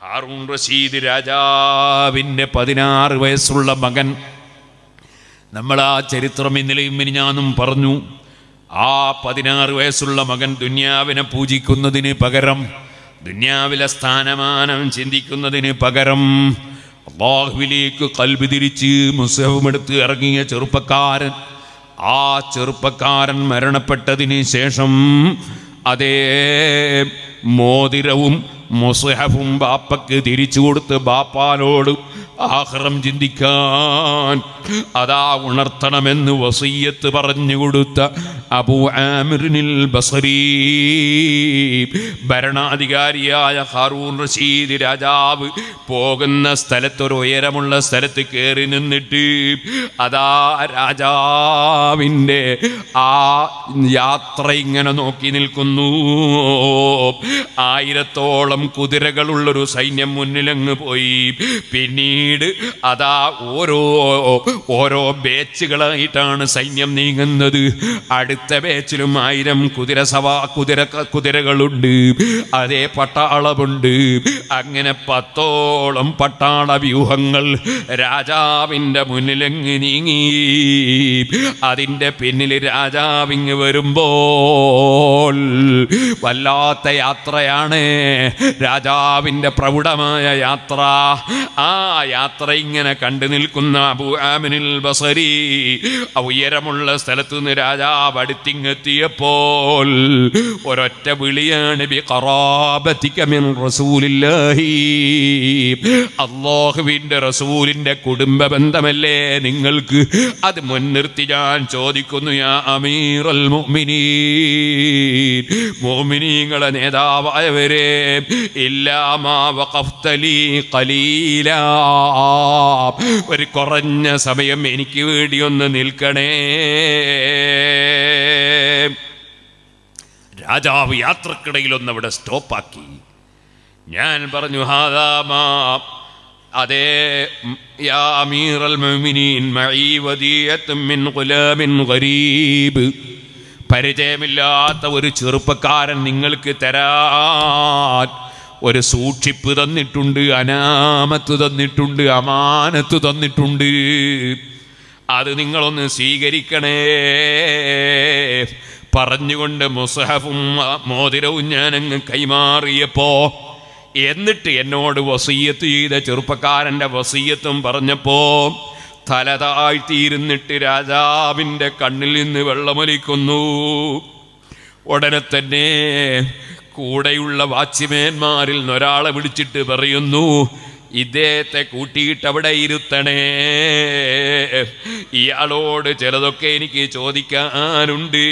ഹാറൂൺ റഷീദ് രാജാവിന്റെ പതിനാറ് വയസ്സുള്ള മകൻ നമ്മൾ ആ ചരിത്രം ഇന്നലെയും മിനിഞ്ഞാന്നും പറഞ്ഞു. ആ പതിനാറ് വയസ്സുള്ള മകൻ ദുന്യാവിനെ പൂജിക്കുന്നതിന് പകരം ദുന്യാവിലെ സ്ഥാനമാനം ചിന്തിക്കുന്നതിന് പകരം അള്ളാഹുവിലേക്ക് കൽബി തിരിച്ച് മുസ്ഹവുമെടുത്ത് ഇറങ്ങിയ ചെറുപ്പക്കാരൻ ആ ചെറുപ്പക്കാരൻ മരണപ്പെട്ടതിന് ശേഷം അതേ മോതിരവും മുസ്ഹഫും ബാപ്പക്ക് തിരിച്ചു കൊടുത്ത് ബാപ്പാനോട് ആഹ്റം ചിന്തിക്കാൻ അതാ ഉണർത്തണമെന്ന് വസീയത്ത് പറഞ്ഞു കൊടുത്ത അബൂ ആമിറിനിൽ ബസരീ ഭരണാധികാരിയായ ഹാറൂൺ റഷീദ് രാജാവ് പോകുന്ന സ്ഥലത്തൊരു ഉയരമുള്ള സ്ഥലത്ത് കയറി നിന്നിട്ട് അതാ രാജാവിന്റെ ആ യാത്ര ഇങ്ങനെ നോക്കി നിൽക്കുന്നു. ആയിരത്തോളം കുതിരകളുള്ളൊരു സൈന്യം മുന്നിലങ്ങ് പോയി. പിന്നീട് അതാ ഓരോ ഓരോ ബേച്ചുകളായിട്ടാണ് സൈന്യം നീങ്ങുന്നത്. അടുത്ത ബേച്ചിലും ആയിരം കുതിര സവാ കുതിര കുതിരകളുണ്ട്. അതേ പട്ടാളമുണ്ട് അങ്ങനെ പത്തോളം പട്ടാള വ്യൂഹങ്ങൾ രാജാവിന്റെ മുന്നിലങ്ങ് നീങ്ങി. അതിന്റെ പിന്നിൽ രാജാവിങ് വരുമ്പോൾ വല്ലാത്ത യാത്രയാണ്. രാജാവിന്റെ പ്രൗഢമായ യാത്ര. ആ യാത്ര ഇങ്ങനെ കണ്ടു നിൽക്കുന്ന അബു ആമിനിൽ ബസരി ഉയരമുള്ള സ്ഥലത്ത് നിന്ന് രാജാവ് അടുത്തിങ്ങെത്തിയപ്പോൾ ഒരൊറ്റ വിളിയാണ് അള്ളാഹുവിന്റെ റസൂലിന്റെ കുടുംബ ബന്ധമല്ലേ നിങ്ങൾക്ക്? അത് മുൻനിർത്തി ഞാൻ ചോദിക്കുന്നു യാ അൽ മോമിനീ മുഅ്മിനീങ്ങളെ നേതാവായവരെ കലീല ഒരു കുറഞ്ഞ സമയം എനിക്ക് വേണ്ടി ഒന്ന് നിൽക്കണേ. രാജാവ് യാത്രക്കിടയിൽ ഒന്ന് അവിടെ സ്റ്റോപ്പാക്കി. ഞാൻ പറഞ്ഞു ഹാദാമാ അതേ യാ അമീറൽ മുഅ്മിനീൻ മഈ വദിയത്തും മിൻ ഗുലാമിൻ ഗരീബ്. പരിചയമില്ലാത്ത ഒരു ചെറുപ്പക്കാരൻ നിങ്ങൾക്ക് തരാൻ ഒരു സൂക്ഷിപ്പ് തന്നിട്ടുണ്ട് അനാമത്ത് തന്നിട്ടുണ്ട് അമാനത്ത് തന്നിട്ടുണ്ട്. അത് നിങ്ങളൊന്ന് സ്വീകരിക്കണേ. പറഞ്ഞുകൊണ്ട് മുസഹഫും മോതിരവും ഞാൻ ഞാനങ്ങ് കൈമാറിയപ്പോ എന്നിട്ട് എന്നോട് വസീയത്ത് ചെയ്ത ചെറുപ്പക്കാരന്റെ വസീയത്തും പറഞ്ഞപ്പോ തല താഴ്ത്തിയിരുന്നിട്ട് രാജാവിന്റെ കണ്ണിൽ നിന്ന് വെള്ളമൊലിക്കുന്നു. ഉടനെ തന്നെ കൂടെയുള്ള വാച്ച്മേന്മാരിൽ ഒരാളെ വിളിച്ചിട്ട് പറയുന്നു ഇദ്ദേഹത്തെ കൂട്ടിയിട്ട് അവിടെ ഇരുത്തണേ. ഇയാളോട് ചിലതൊക്കെ എനിക്ക് ചോദിക്കാനുണ്ട്.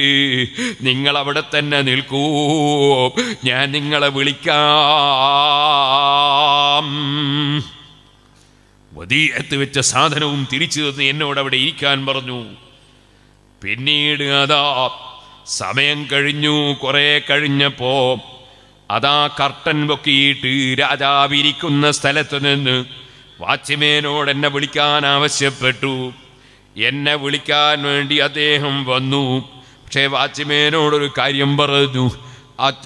നിങ്ങൾ അവിടെ തന്നെ നിൽക്കൂ. ഞാൻ നിങ്ങളെ വിളിക്കാം. വതീയത്ത് വെച്ച സാധനവും തിരിച്ചു തന്ന് എന്നോട് അവിടെ ഇരിക്കാൻ പറഞ്ഞു. പിന്നീട് അതാ സമയം കഴിഞ്ഞു കുറെ കഴിഞ്ഞപ്പോ അതാ കർട്ടൻ പൊക്കിയിട്ട് രാജാവിരിക്കുന്ന സ്ഥലത്ത് നിന്ന് വാച്ച്മേനോട് എന്നെ വിളിക്കാൻ ആവശ്യപ്പെട്ടു. എന്നെ വിളിക്കാൻ വേണ്ടി അദ്ദേഹം വന്നു. പക്ഷേ വാച്ച്മേനോടൊരു കാര്യം പറഞ്ഞു.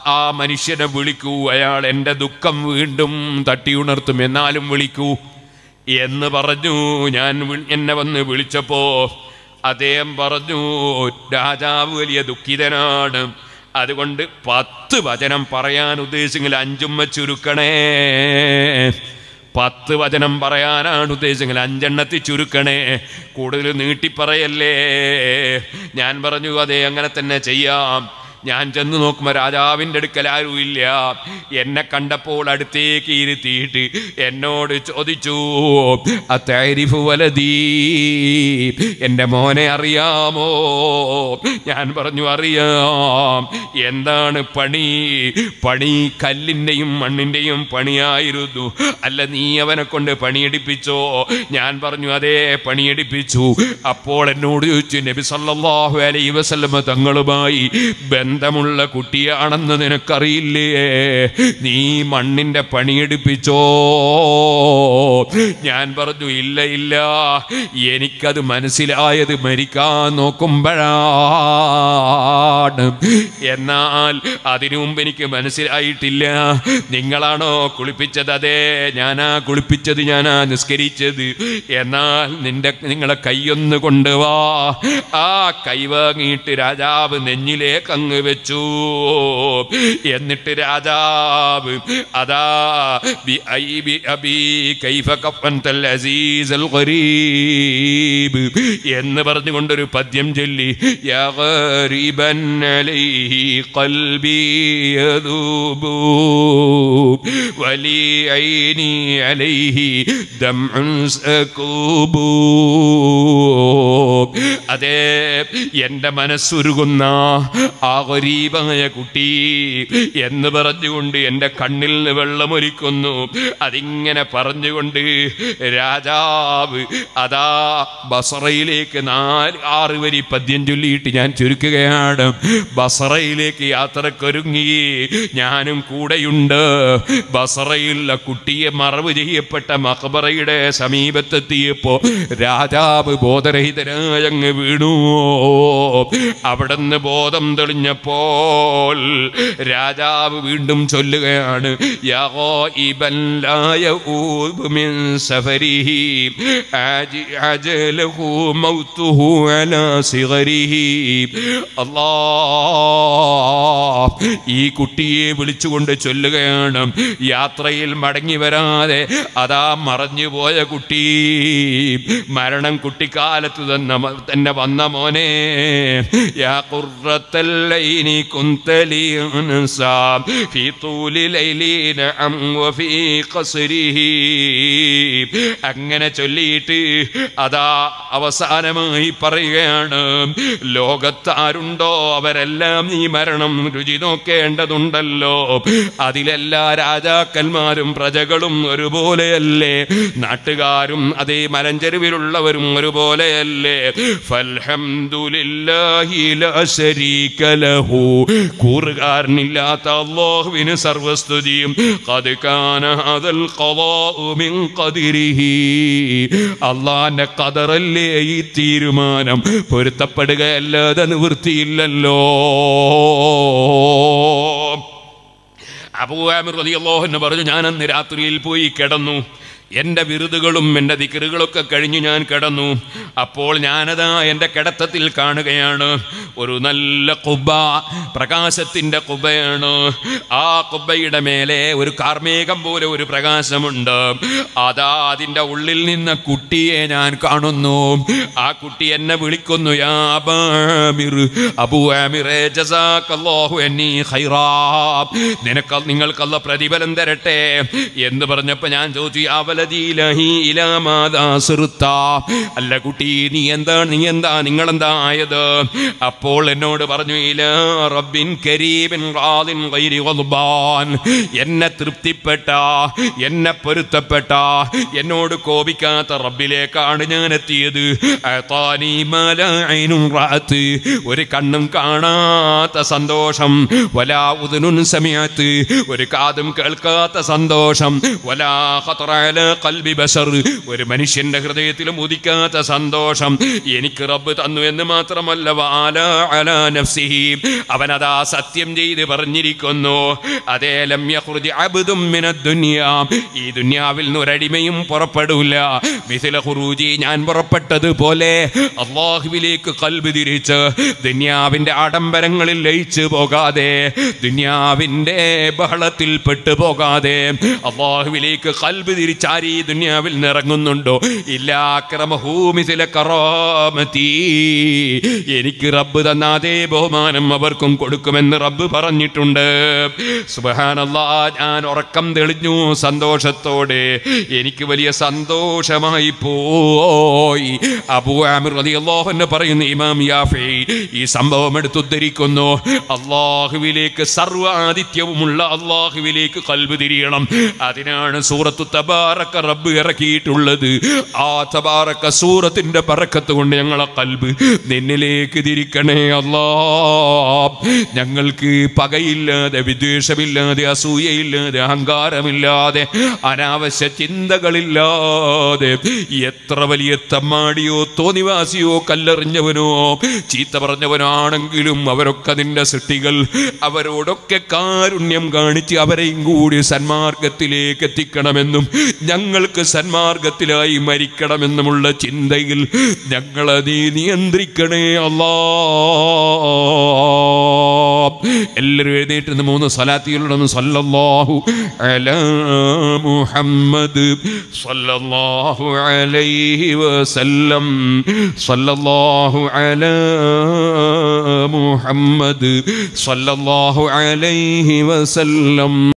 ആ- മനുഷ്യനെ വിളിക്കൂ അയാൾ എന്റെ ദുഃഖം വീണ്ടും തട്ടിയുണർത്തും എന്നാലും വിളിക്കൂ. എന്ന് പറഞ്ഞു. ഞാൻ എന്നെ വന്ന് വിളിച്ചപ്പോ അദ്ദേഹം പറഞ്ഞു രാജാവ് വലിയ ദുഃഖിതനാണ്. അതുകൊണ്ട് പത്ത് വചനം പറയാൻ ഉദ്ദേശിച്ചെങ്കിൽ അഞ്ചുമ്മ ചുരുക്കണേ. പത്ത് വചനം പറയാനാണ് ഉദ്ദേശിച്ചെങ്കിൽ അഞ്ചെണ്ണത്തിൽ ചുരുക്കണേ. കൂടുതൽ നീട്ടിപ്പറയല്ലേ. ഞാൻ പറഞ്ഞു അതെ അങ്ങനെ തന്നെ ചെയ്യാം. ഞാൻ ചെന്ന് നോക്കുമ്പോൾ രാജാവിന്റെ അടുക്കൽ ആരുമില്ല എന്നെ കണ്ടപ്പോൾ അടുത്തേക്ക് ഇരുത്തിയിട്ട് എന്നോട് ചോദിച്ചു അത്താരിഫ് വലതീ എന്റെ മോനെ അറിയാമോ? ഞാൻ പറഞ്ഞു അറിയാം. എന്താണ് പണി? പണി കല്ലിന്റെയും മണ്ണിന്റെയും പണിയായിരുന്നു. അല്ല നീ അവനെ കൊണ്ട് പണിയെടുപ്പിച്ചോ? ഞാൻ പറഞ്ഞു അതേ പണിയെടുപ്പിച്ചു. അപ്പോൾ എന്നോട് ചോദിച്ചു നബി സല്ലല്ലാഹു അലൈഹി വസല്ലമ തങ്ങളുമായി ബന്ധമുള്ള കുട്ടിയാണെന്ന് നിനക്കറിയില്ലേ? നീ മണ്ണിന്റെ പണിയെടുപ്പിച്ചോ? ഞാൻ പറഞ്ഞു ഇല്ല ഇല്ല. എനിക്കത് മനസ്സിലായത് മരിക്കാൻ നോക്കുമ്പോഴാണ്. എന്നാൽ അതിനു മുമ്പ് എനിക്ക് മനസ്സിലായിട്ടില്ല. നിങ്ങളാണോ കുളിപ്പിച്ചത്? അതെ ഞാനാ കുളിപ്പിച്ചത് ഞാനാ നിസ്കരിച്ചത്. എന്നാൽ നിന്റെ നിങ്ങളെ കൈയൊന്ന് കൊണ്ടുവാ. ആ കൈ വാങ്ങിയിട്ട് രാജാവ് നെഞ്ഞിലേക്ക് അങ്ങ് വെച്ചു. എന്നിട്ട് രാജാവ് അതാ എന്ന് പറഞ്ഞുകൊണ്ടൊരു പദ്യം ചൊല്ലി യാ ഖരീബൻ അലൈഹി അതെ എന്റെ മനസ്സുരുകുന്ന ആ ഗരീബായ കുട്ടി എന്ന് പറഞ്ഞുകൊണ്ട് എന്റെ കണ്ണിൽ നിന്ന് വെള്ളമൊലിക്കുന്നു. അതിങ്ങനെ പറഞ്ഞുകൊണ്ട് രാജാവ് അതാ ബസറയിലേക്ക് നാല് ആറ് വരി പദ്യം ചൊല്ലിയിട്ട് ഞാൻ ചുരുക്കുകയാണ്. ബസറയിലേക്ക് യാത്രക്കൊരുങ്ങി. ഞാനും കൂടെയുണ്ട്. ബസറയിലുള്ള കുട്ടിയെ മറവ് ചെയ്യപ്പെട്ട മഹബറയുടെ സമീപത്തെത്തിയപ്പോ രാജാവ് ബോധരഹിതരായങ്ങ് വീണു. അവിടുന്ന് ബോധം തെളിഞ്ഞപ്പോൾ രാജാവ് വീണ്ടും ചൊല്ലുകയാണ് അല്ലാ ഈ കുട്ടിയെ വിളിച്ചുകൊണ്ട് ചൊല്ലുകയാണ് യാത്രയിൽ മടങ്ങി വരാതെ അതാ മറഞ്ഞുപോയ കുട്ടി മരണം കുട്ടിക്കാലത്ത് തന്നെ തന്നെ വന്ന മോനെ യാ ഖുർറത്തല്ലൈനി لي أنسى في طول ലൈലി نعم وفي قصره. അങ്ങനെ ചൊല്ലിയിട്ട് അതാ അവസാനമായി പറയുകയാണ് ലോകത്താരുണ്ടോ അവരെല്ലാം ഈ മരണം രുചി നോക്കേണ്ടതുണ്ടല്ലോ. അതിലെല്ലാ രാജാക്കന്മാരും പ്രജകളും ഒരുപോലെയല്ലേ. നാട്ടുകാരും അതേ മലഞ്ചെരുവിലുള്ളവരും ഒരുപോലെയല്ലേ. ഫൽഹംദുലില്ലാഹി ലാ ശരീക ലഹു കൂറുകാരനില്ലാത്ത അള്ളാഹുവിന് സർവസ്തുതിയും. അള്ളാന്റെ കതറല്ലേ ഈ തീരുമാനം? പൊരുത്തപ്പെടുകയല്ലാതെ നിവൃത്തിയില്ലല്ലോ. അബൂആമിർ റളിയല്ലാഹു അൻഹു പറഞ്ഞു ഞാൻ അന്ന് രാത്രിയിൽ പോയി കിടന്നു. എന്റെ വിരുതുകളും എന്റെ ദിക്കറുകളൊക്കെ കഴിഞ്ഞു ഞാൻ കിടന്നു. അപ്പോൾ ഞാനതാ എന്റെ കിടത്തത്തിൽ കാണുകയാണ്. ഒരു നല്ല കുബ പ്രകാശത്തിന്റെ കുബയാണ് ആ കുബയുടെ മേലെ ഒരു കാർമേകം പോലെ ഒരു പ്രകാശമുണ്ട്. അതാ അതിന്റെ ഉള്ളിൽ നിന്ന് കുട്ടിയെ ഞാൻ കാണുന്നു. ആ കുട്ടി എന്നെ വിളിക്കുന്നു നിനക്ക് നിങ്ങൾക്കല്ല പ്രതിഫലം തരട്ടെ? എന്ന് പറഞ്ഞപ്പോൾ ഞാൻ ചോദിച്ചു യാ അല്ല കുട്ടി നീ എന്താ നീ എന്താ നിങ്ങൾ എന്താ ആയത്? അപ്പോൾ എന്നോട് പറഞ്ഞു റബ്ബിൻ കരീബിൻ എന്നെ തൃപ്തിപ്പെട്ട എന്നെ പൊരുത്തപ്പെട്ട എന്നോട് കോപിക്കാത്ത റബ്ബിലേക്കാണ് ഞാൻ എത്തിയത്. ഒരു കണ്ണും കാണാത്ത സന്തോഷം. വലാ ഉദുനുൻ സമയത്ത് ഒരു കാതും കേൾക്കാത്ത സന്തോഷം. വലാ അലാ ഖൽബി ഒരു മനുഷ്യന്റെ ഹൃദയത്തിലും ഉദിക്കാത്ത സന്തോഷം എനിക്ക് റബ്ബ് തന്നു എന്ന് മാത്രമല്ല അവനതാ സത്യം ചെയ്ത് പറഞ്ഞിരിക്കുന്നു. അതേ ലം അബുദും ഈ ദുന്യാവിൽ നിന്ന് ഒരടിമയും പുറപ്പെടൂല. മിഥില ഖുറൂജി ഞാൻ പുറപ്പെട്ടതുപോലെ അള്ളാഹുവിലേക്ക് കൽബ് തിരിച്ച് ദുനിയാവിന്റെ ആഡംബരങ്ങളിൽ ലയിച്ചു പോകാതെ ദുനിയാവിന്റെ ബഹളത്തിൽ പെട്ടുപോകാതെ അള്ളാഹുവിലേക്ക് കൽബ് തിരിച്ചാരി ഈ ദുനിയാവിൽ നിറങ്ങുന്നുണ്ടോ? ഇല്ലാക്രമഹൂമിസിലെ കറാമത്തി. എനിക്ക് റബ്ബ് തന്ന അതേ ബഹുമാനം അവർക്കും കൊടുക്കുമെന്ന് റബ്ബ് പറഞ്ഞിട്ടുണ്ട്. സുബഹാനല്ലാ ഞാൻ ഉറക്കം തെളിഞ്ഞു സന്തോഷത്തോടെ. എനിക്ക് വലിയ സന്തോഷമായി പോയി. അബൂ പറയുന്നു ഇമാം യാഫി ഈ സംഭവം എടുത്തുദ്ധരിക്കുന്നു. അള്ളാഹുവിലേക്ക് സർവാദിത്യവുമുള്ള അള്ളാഹുവിലേക്ക് കൽവ് തിരിയണം. അതിനാണ് സൂറത്തു തബാറക തബാറക്ക റബ്ബ് ഇറക്കിയിട്ടുള്ളത്. ആ തബാറക്ക സൂറത്തിന്റെ പറക്കത്ത് കൊണ്ട് ഞങ്ങളെ കൽബ് നിന്നിലേക്ക് തിരിക്കണേ അല്ലാ ഞങ്ങൾക്ക് പകയില്ലാതെ വിദ്വേഷമില്ലാതെ അസൂയയില്ലാതെ അഹങ്കാരമില്ലാതെ അനാവശ്യ ചിന്തകളില്ലാതെ എത്ര വലിയ തമ്മാടിയോ തോന്നിവാസിയോ കല്ലെറിഞ്ഞവനോ ചീത്ത പറഞ്ഞവനോ ആണെങ്കിലും അവരൊക്കെ നിന്റെ സൃഷ്ടികൾ അവരോടൊക്കെ കാരുണ്യം കാണിച്ച് അവരെയും കൂടി സന്മാർഗത്തിലേക്ക് എത്തിക്കണമെന്നും ഞങ്ങൾക്ക് സന്മാർഗത്തിലായി മരിക്കണമെന്നുമുള്ള ചിന്തയിൽ ഞങ്ങളെ നീ നിയന്ത്രിക്കണേ അല്ലാ. എല്ലാവരും എഴുന്നേറ്റ് നിന്ന് മൂന്ന് സലാത്തികളുടെ സല്ലല്ലാഹു അല മുഹമ്മദ് സല്ലല്ലാഹു അലൈഹി വസല്ലം സല്ലല്ലാഹു അലാ മുഹമ്മദ് സല്ലല്ലാഹു അലൈഹി വസല്ലം